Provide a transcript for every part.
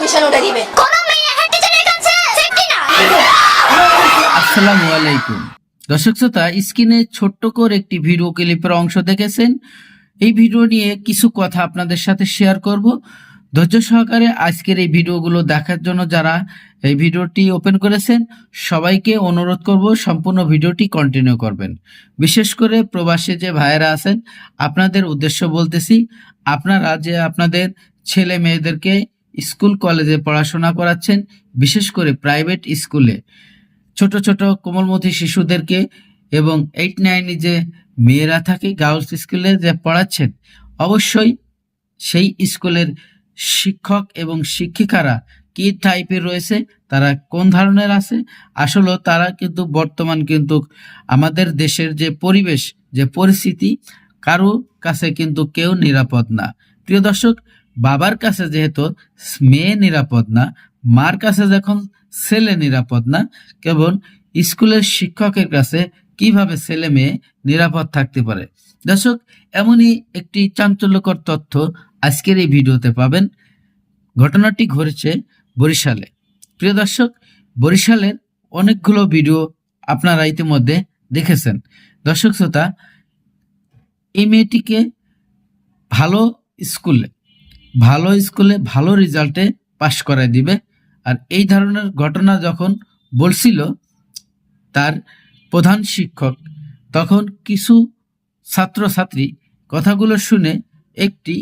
Tuition উঠে দিবে। কোন মেয়ে হেড টিচারের কাছে কি না? আসসালামু আলাইকুম দর্শক শ্রোতা স্ক্রিনে ছোট্ট করে একটি ভিডিও ক্লিপের অংশ দেখেছেন। এই ভিডিও নিয়ে কিছু কথা আপনাদের সাথে শেয়ার করব। ধৈর্য সহকারে আজকের এই ভিডিওগুলো দেখার জন্য যারা এই ভিডিওটি ওপেন করেছেন সবাইকে অনুরোধ করব সম্পূর্ণ ভিডিওটি কন্টিনিউ করবেন। বিশেষ করে প্রবাসী যে ভাইয়েরা আছেন আপনাদের উদ্দেশ্য বলতেছি আপনারা যে আপনাদের ছেলে মেয়েদেরকে স্কুল কলেজে পড়াশোনা করাচ্ছেন, বিশেষ করে প্রাইভেট স্কুলে। ছোট ছোট কোমলমতি শিশুদেরকে এবং এইট, নাইনে যে মেয়েরা থাকে গার্লস স্কুলে যে পড়াচ্ছেন, অবশ্যই সেই স্কুলের শিক্ষক এবং শিক্ষিকারা কি টাইপের রয়েছে, তারা কোন ধরনের আছে, আসলে তারা কিন্তু বর্তমান কিন্তু আমাদের দেশের যে পরিবেশ, যে পরিস্থিতি, কারও কাছে কিন্তু কেউ নিরাপদ না। প্রিয় দর্শক বাবার কাছে যেহেতু মেয়ে নিরাপদ না, মার কাছে যখন ছেলে নিরাপদ না, কেবল স্কুলের শিক্ষকের কাছে কীভাবে ছেলে মেয়ে নিরাপদ থাকতে পারে? দর্শক, এমনই একটি চাঞ্চল্যকর তথ্য আজকের এই ভিডিওতে পাবেন। ঘটনাটি ঘটেছে বরিশালে। প্রিয় দর্শক, বরিশালের অনেকগুলো ভিডিও আপনারা ইতিমধ্যে দেখেছেন। দর্শক শ্রোতা, এই মেয়েটিকে ভালো স্কুলে ভালো স্কুলে ভালো রেজাল্টে পাশ করায় দিবে। আর এই ধরনের ঘটনা যখন বলছিল তার প্রধান শিক্ষক, তখন কিছু ছাত্রছাত্রী কথাগুলো শুনে একটি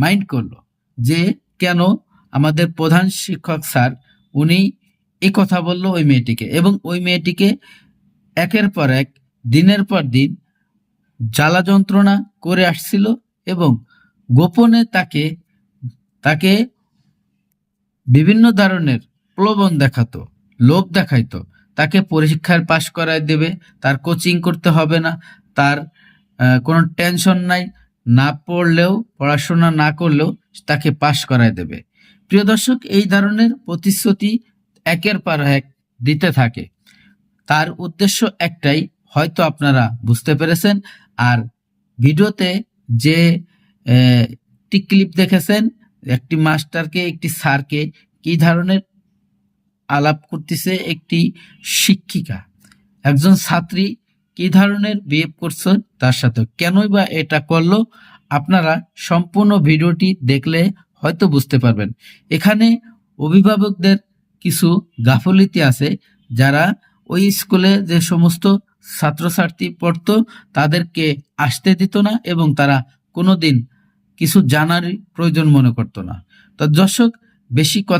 মাইন্ড করল যে কেন আমাদের প্রধান শিক্ষক স্যার উনি এই কথা বলল ওই মেয়েটিকে এবং ওই মেয়েটিকে একের পর এক, দিনের পর দিন জ্বালা যন্ত্রণা করে আসছিল এবং গোপনে তাকে তাকে বিভিন্ন ধরনের প্রলোভন দেখাতো, লোভ দেখাইতো। তাকে পরীক্ষার পাশ করায় দেবে, তার কোচিং করতে হবে না, তার কোনো টেনশন নাই, না পড়লেও, পড়াশোনা না করলেও তাকে পাশ করায় দেবে। প্রিয় দর্শক, এই ধরনের প্রতিশ্রুতি একের পর এক দিতে থাকে। তার উদ্দেশ্য একটাই, হয়তো আপনারা বুঝতে পেরেছেন, আর ভিডিওতে যে একটি ক্লিপ দেখেছেন? একটি মাস্টারকে, একটি স্যারকে কি ধরনের আলাপ করতেছে একটি শিক্ষিকা? একজন ছাত্রী কি ধরনের বিহেভ করছে তার সাথে কেনই বা এটা করল? আপনারা সম্পূর্ণ ভিডিওটি দেখলে হয়তো বুঝতে পারবেন। এখানে অভিভাবকদের কিছু গাফলিতি আছে। যারা ওই স্কুলে যে সমস্ত ছাত্রছাত্রী পড়তো, তাদেরকে আসতে দিত না এবং তারা কোনোদিন কিছু জানার প্রয়োজন মনে করতো না। তো দর্শক বেশি কথা